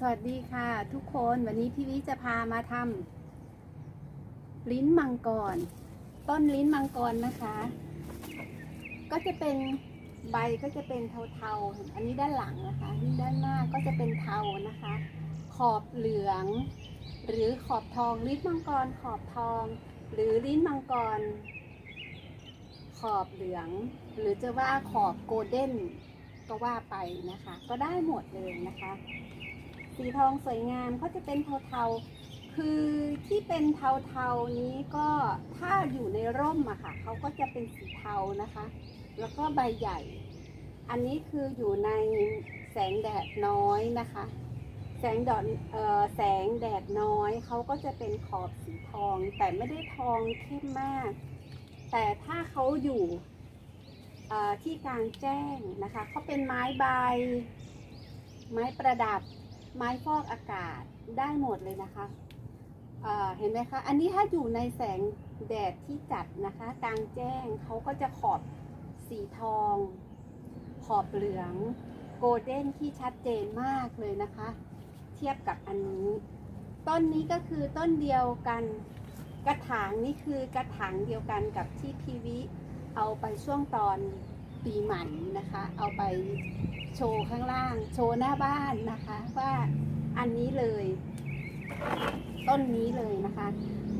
สวัสดีค่ะทุกคนวันนี้พี่วิจะพามาทำลิ้นมังกร ต้นลิ้นมังกรนะคะ ก็จะเป็นใบก็จะเป็นเทาๆ อันนี้ด้านหลังนะคะนี่ด้านหน้าก็จะเป็นเทานะคะ ขอบเหลือง หรือขอบทองลิ้นมังกรขอบทอง หรือลิ้นมังกร ขอบเหลือง หรือจะว่าขอบโกลเด้นก็ว่าไปนะคะ ก็ได้หมดเลยนะคะ สีทองสวยงามเขาจะเป็นเทาๆ คือที่เป็นเทาๆนี้ก็ถ้าอยู่ในร่มอะค่ะเขาก็จะเป็นสีเทานะคะ แล้วก็ใบใหญ่ อันนี้คืออยู่ในแสงแดดน้อยนะคะ แสงดอดเอ่อแสงแดดน้อยเขาก็จะเป็นขอบสีทอง แต่ไม่ได้ทองเข้มมาก แต่ถ้าเขาอยู่ที่กลางแจ้งนะคะเขาเป็นไม้ใบ ไม้ประดับ ไม้ฟอกอากาศได้หมดเลยนะคะเอ่อเห็นไหมคะ อันนี้ถ้าอยู่ในแสงแดดที่จัดนะคะกลางแจ้งเขาก็จะขอบสีทอง ขอบเหลืองโกลเด้นที่ชัดเจนมากเลยนะคะ เทียบกับอันนี้ ต้นนี้ก็คือต้นเดียวกันกระถางนี่คือกระถางเดียวกันกับที่พีวิเอาไปช่วงตอน ปีใหม่นะคะ เอาไปโชว์ข้างล่าง โชว์หน้าบ้านนะคะ ว่าอันนี้เลย ต้นนี้เลยนะคะ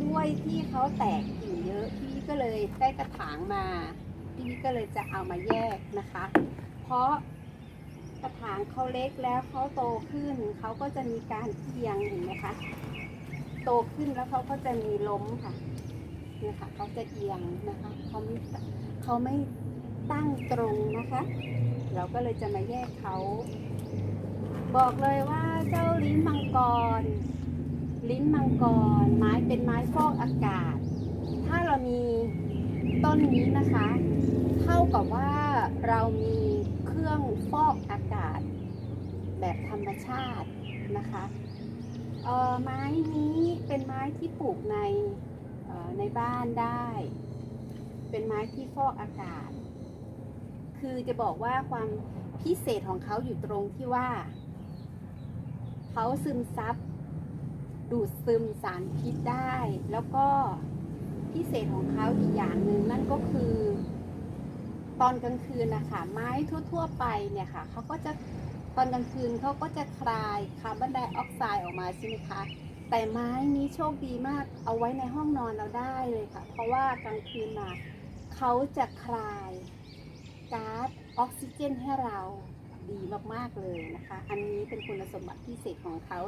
ด้วยที่เขาแตกกิ่งเยอะพี่ก็เลยได้กระถางมาพี่ก็เลยจะเอามาแยกนะคะ เพราะกระถางเขาเล็กแล้วเขาโตขึ้นเขาก็จะมีการเอียงเห็นไหมคะโตขึ้นแล้วเขาก็จะมีล้มค่ะเนี่ยค่ะเขาจะเอียงนะคะเขาไม่เขาไม่ ตั้งตรงนะคะ เราก็เลยจะมาแยกเขา บอกเลยว่าเจ้าลิ้นมังกร ลิ้นมังกร ไม้เป็นไม้ฟอกอากาศ ถ้าเรามีต้นนี้นะคะ เท่ากับว่าเรามีเครื่องฟอกอากาศ แบบธรรมชาตินะคะเออไม้นี้เป็นไม้ที่ปลูกในในบ้านได้ เป็นไม้ที่ฟอกอากาศ คือจะบอกว่าความพิเศษของเขาอยู่ตรงที่ว่า เขาซึมซับ ดูดซึมสารพิษได้ แล้วก็พิเศษของเขาอีกอย่างหนึ่งนั่นก็คือตอนกลางคืนนะคะไม้ทั่ว ๆ ไปเนี่ยค่ะเขาก็จะตอนกลางคืนเขาก็จะคลายคาร์บอนไดออกไซด์ออกมาใช่ไหมคะ แต่ไม้นี้โชคดีมากเอาไว้ในห้องนอนเราได้เลยค่ะ เพราะว่ากลางคืนมาเขาจะคลาย ก๊าซออกซิเจนให้เราดีมากๆเลยนะคะ อันนี้เป็นคุณสมบัติพิเศษของเขา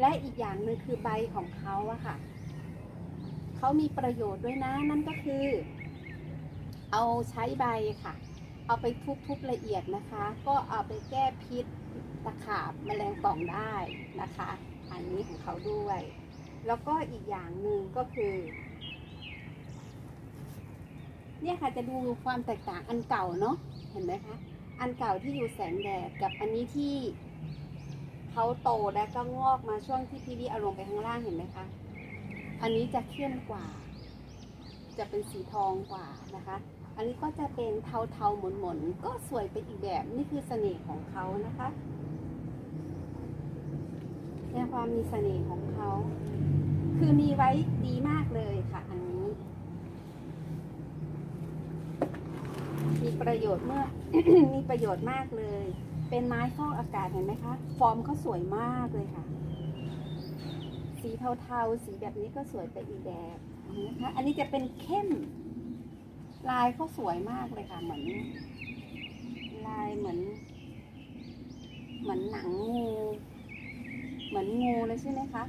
และอีกอย่างหนึ่งคือใบของเขาอะค่ะ เขามีประโยชน์ด้วยนะ นั่นก็คือ เอาใช้ใบค่ะ เอาไปทุบๆละเอียดนะคะ ก็เอาไปแก้พิษตะขาบแมลงป่องได้นะคะ อันนี้ของเขาด้วย แล้วก็อีกอย่างหนึ่งก็คือ เนี่ยค่ะจะดูความแตกต่างอันเก่าเนาะเห็นไหมคะ อันเก่าที่อยู่แสงแดดกับอันนี้ที่เขาโตแล้วก็งอกมาช่วงที่พี่วิเอาลงไปข้างล่างเห็นไหมคะ อันนี้จะเข้มกว่า จะเป็นสีทองกว่านะคะ อันนี้ก็จะเป็นเทาเทาๆหมนหมนๆก็สวยไปอีกแบบนี่คือเสน่ห์ของเขานะคะเนี่ยความมีเสน่ห์ของเขา คือมีไว้ดีมากเลยค่ะอันนี้ มี ประโยชน์เมื่อ มีประโยชน์มากเลย เป็นไม้ฟอกอากาศเห็นไหมคะ ฟอร์มเขาสวยมากเลยค่ะ สีเทาๆ สีแบบนี้ก็สวยไปอีกแบบนะคะ อันนี้จะเป็นเข้ม ลายเขาสวยมากเลยค่ะ เหมือน ลายเหมือน เหมือนหนังงู เหมือนงูเลยใช่ไหมคะ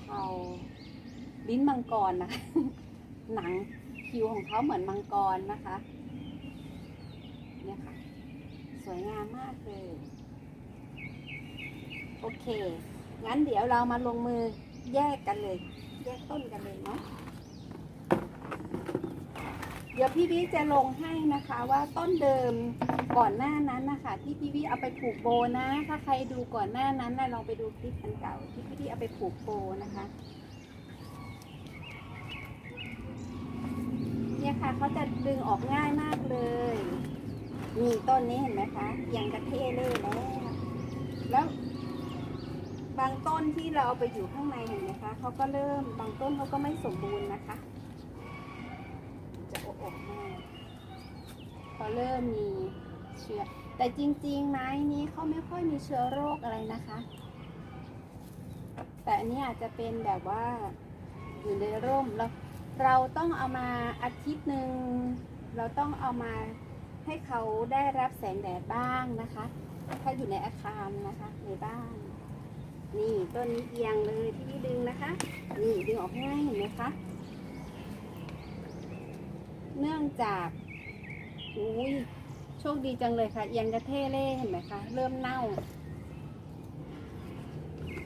เทาๆลิ้นมังกรนะคะหนัง ผิวของเขาเหมือนมังกรนะคะเนี่ยค่ะ สวยงามมากเลย โอเค งั้นเดี๋ยวเรามาลงมือแยกกันเลย แยกต้นกันเลยเนาะเดี๋ยวพี่วิจะลงให้นะคะว่าต้นเดิมก่อนหน้านั้นนะคะที่พี่วิเอาไปผูกโบนะ ถ้าใครดูก่อนหน้านั้นนะลองไปดูคลิปอันเก่าที่พี่วิเอาไปผูกโบนะคะ เนี่ยค่ะเขาจะดึงออกง่ายมากเลยนี่ต้นนี้เห็นไหมคะยังกระเทเล่แล้วแล้ว บางต้นที่เราเอาไปอยู่ข้างในเห็นไหมคะเขาก็เริ่มบางต้นเขาก็ไม่สมบูรณ์นะคะ จะออกมาเขาเริ่มมีเชื้อแต่จริง ๆ ไม้นี้เขาไม่ค่อยมีเชื้อโรคอะไรนะคะ แต่อันนี้อาจจะเป็นแบบว่าอยู่ในร่มแล้ว เราต้องเอามาอาทิตย์หนึ่งเราต้องเอามาให้เขาได้รับแสงแดดบ้างนะคะ ถ้าอยู่ในอาคารนะคะในบ้าน นี่ต้นนี้เอียงเลยที่พี่ดึงนะคะ นี่ดึงออกง่ายเห็นไหมคะเนื่องจากอุ้ยโชคดีจังเลยค่ะเอียงกระเทเล่เห็นไหมคะเริ่มเน่า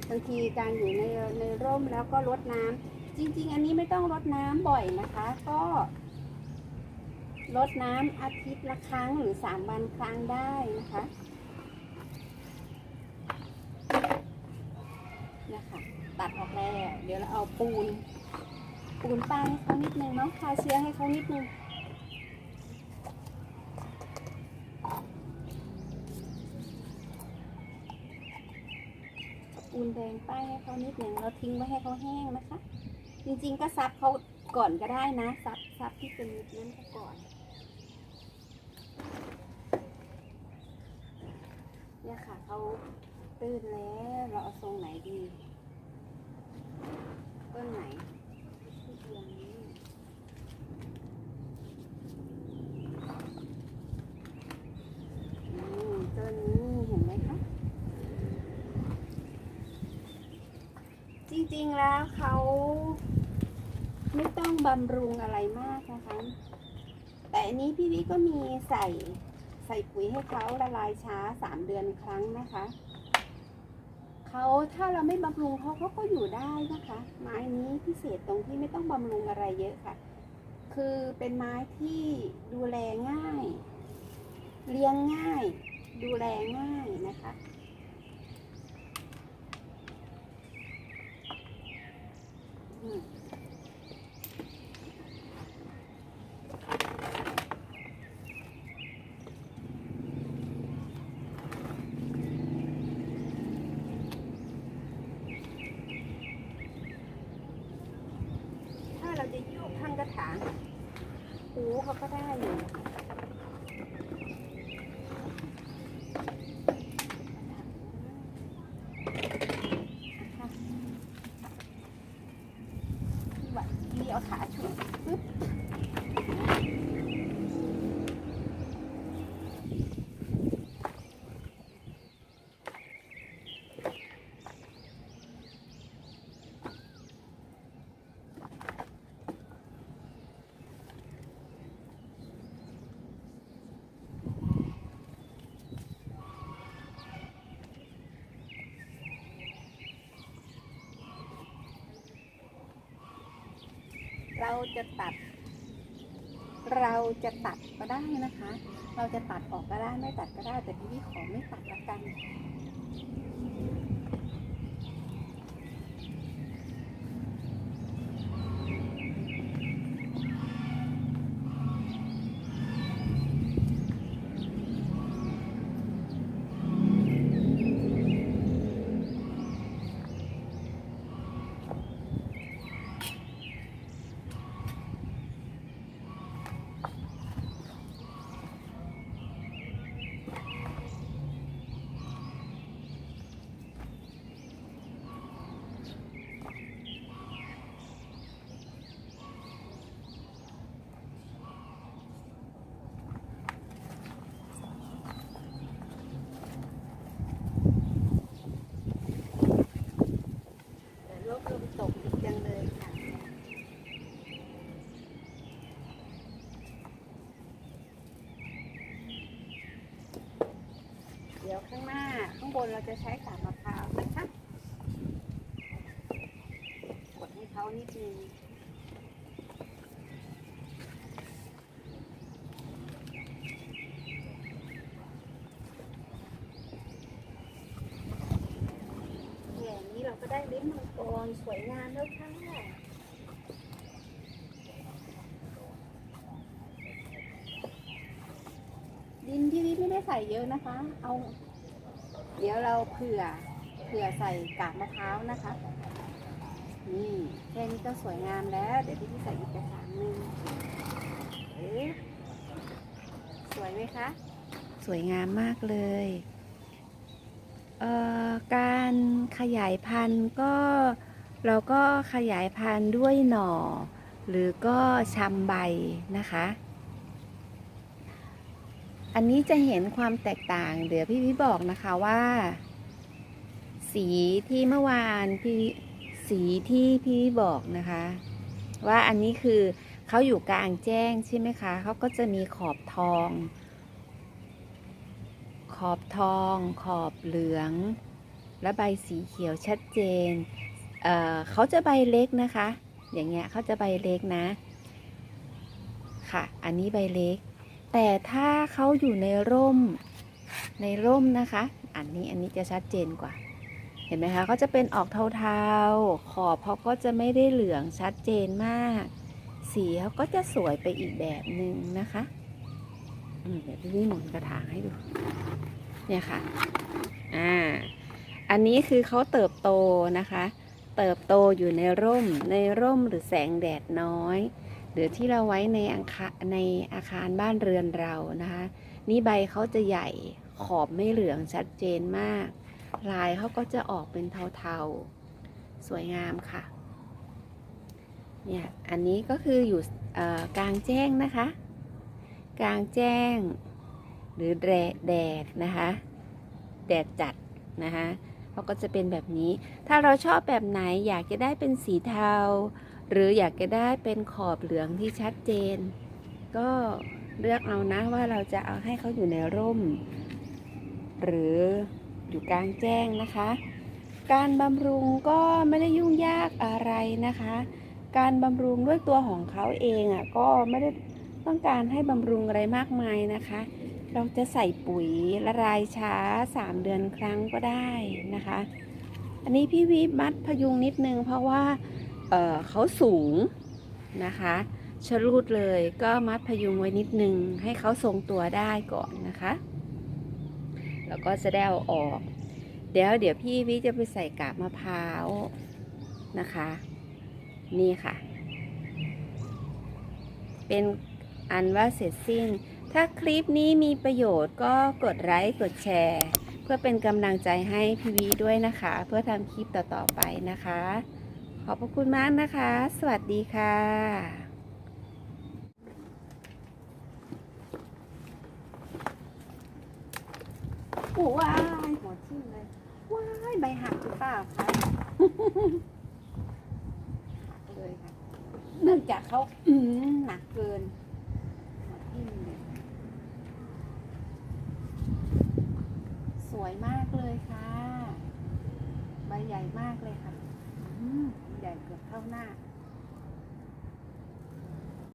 บางทีการอยู่ในในร่มแล้วก็รดน้ำ จริง ๆ อันนี้ไม่ต้องรดน้ำบ่อยนะคะ ก็รดน้ำอาทิตย์ละครั้งหรือสามวันครั้งได้นะคะนี่ค่ะตัดออกแล้ว เดี๋ยวเราเอาปูน ปูนป้ายให้เขานิดนึงเนาะคาเชื้อให้เขานิดนึงปูนแดงป้ายให้เขานิดหนึ่งเราทิ้งไว้ให้เขาแห้งนะคะ จริงๆก็ซับเขาก่อนก็ได้นะ ซับซับที่เป็นนิดนั้นเขาก่อน เนี่ยค่ะเขาตื่นแล้ว เราเอาทรงไหนดีต้นไหนที่เอียงนี้ต้นนี้เห็นไหมคะจริงๆแล้วเขา ไม่ต้องบำรุงอะไรมากนะคะ แต่อันนี้พี่วิก็มีใส่ใส่ปุ๋ยให้เขาละลายช้าสามเดือนครั้งนะคะเขาถ้าเราไม่บำรุงเขาเขาก็อยู่ได้นะคะ ไม้นี้พิเศษตรงที่ไม่ต้องบำรุงอะไรเยอะค่ะ คือเป็นไม้ที่ดูแลง่าย เลี้ยงง่าย ดูแลง่ายนะคะ อืมถ้าเราจะโยก ข้าหูเขาก็ได้อยู่นะคะค่ะ ที่ว่าที่เอาขาฉุดปึ๊บ เราจะตัด เราจะตัดก็ได้นะคะ เราจะตัดออกก็ได้ไม่ตัดก็ได้แต่พี่ขอไม่ตัดละกัน แต่ลบลมตกอีกจังเลยค่ะ เดี๋ยวข้างหน้า ข้าง บนเราจะใช้กาบมะพร้าวนะคะกดให้เขานิดนึงอย่างนี้เราก็ได้ลิ้นมังกรสวยงามแล้วค่ะดินที่นี่ไม่ได้ใส่เยอะนะคะ เอา เดี๋ยวเราเผื่อเผื่อใส่กากมะพร้าวนะคะ นี่แค่นี้ก็สวยงามแล้ว เดี๋ยวพี่พี่ใส่อีกกระถางหนึงเอ๊ะสวยไหมคะ สวยงามมากเลยเอ่อการขยายพันธุ์ก็เราก็ขยายพันธุ์ด้วยหน่อ หรือก็ชำใบนะคะ อันนี้จะเห็นความแตกต่าง เดี๋ยวพี่พี่บอกนะคะว่า สีที่เมื่อวานพี่สีที่พี่บอกนะคะ ว่าอันนี้คือเขาอยู่กลางแจ้งใช่ไหมคะเขาก็จะมีขอบทอง ขอบทอง ขอบเหลือง และใบสีเขียวชัดเจนเเขาจะใบเล็กนะคะ อย่างเงี้ยเขาจะใบเล็กนะ ค่ะ อันนี้ใบเล็ก แต่ถ้าเขาอยู่ในร่มในร่มนะคะ อันนี้อันนี้จะชัดเจนกว่า เห็นไหมคะเขาจะเป็นออกเทาๆ ขอบเขาก็จะไม่ได้เหลืองชัดเจนมาก สีเขาก็จะสวยไปอีกแบบหนึ่งนะคะเดี๋ยวพี่หมุนกระถางให้ดู เนี่ยค่ะ อ่า อันนี้คือเขาเติบโตนะคะ เติบโตอยู่ในร่ม ในร่มหรือแสงแดดน้อย หรือที่เราไว้ในอาคารในอาคารบ้านเรือนเรานะคะ นี่ใบเขาจะใหญ่ขอบไม่เหลืองชัดเจนมาก ลายเขาก็จะออกเป็นเทาๆ สวยงามค่ะ เนี่ย อันนี้ก็คืออยู่กลางแจ้งนะคะ กลางแจ้ง หรือแดดแดดนะคะ แดดจัดนะคะเขาก็จะเป็นแบบนี้ ถ้าเราชอบแบบไหนอยากจะได้เป็นสีเทา หรืออยากจะได้เป็นขอบเหลืองที่ชัดเจน ก็เลือกเอานะว่าเราจะเอาให้เขาอยู่ในร่ม หรืออยู่กลางแจ้งนะคะ การบำรุงก็ไม่ได้ยุ่งยากอะไรนะคะ การบำรุงด้วยตัวของเขาเองอะก็ไม่ได้ต้องการให้บำรุงอะไรมากมายนะคะ เราจะใส่ปุ๋ยละลายช้า 3 เดือนครั้งก็ได้นะคะ อันนี้พี่วิมัดพยุงนิดนึงเพราะว่า เเขาสูงนะคะชะลูดเลยก็มัดพยุงไว้นิดนึง ให้เขาทรงตัวได้ก่อนนะคะ แล้วก็จะได้เอาออก เดี๋ยวเดี๋ยวพี่วิจะไปใส่กาบมะพร้าวนะคะ นี่ค่ะ เป็นอันว่าเสร็จสิ้น ถ้าคลิปนี้มีประโยชน์ก็กดไลค์กดแชร์ เพื่อเป็นกำลังใจให้พี่วีด้วยนะคะ เพื่อทำคลิปต่อๆไปนะคะ ขอบพระคุณมากนะคะ สวัสดีค่ะโอ้ว้ายหัวทิ่มเลย ว้ายใบหักหรือเปล่าคะหักเลยค่ะ เนื่องจากเขาอืมหนักเกิน หัวทิ่มเลย สวยมากเลยค่ะ ใบใหญ่มากเลยค่ะอืม ใหญ่เกือบเท่าหน้า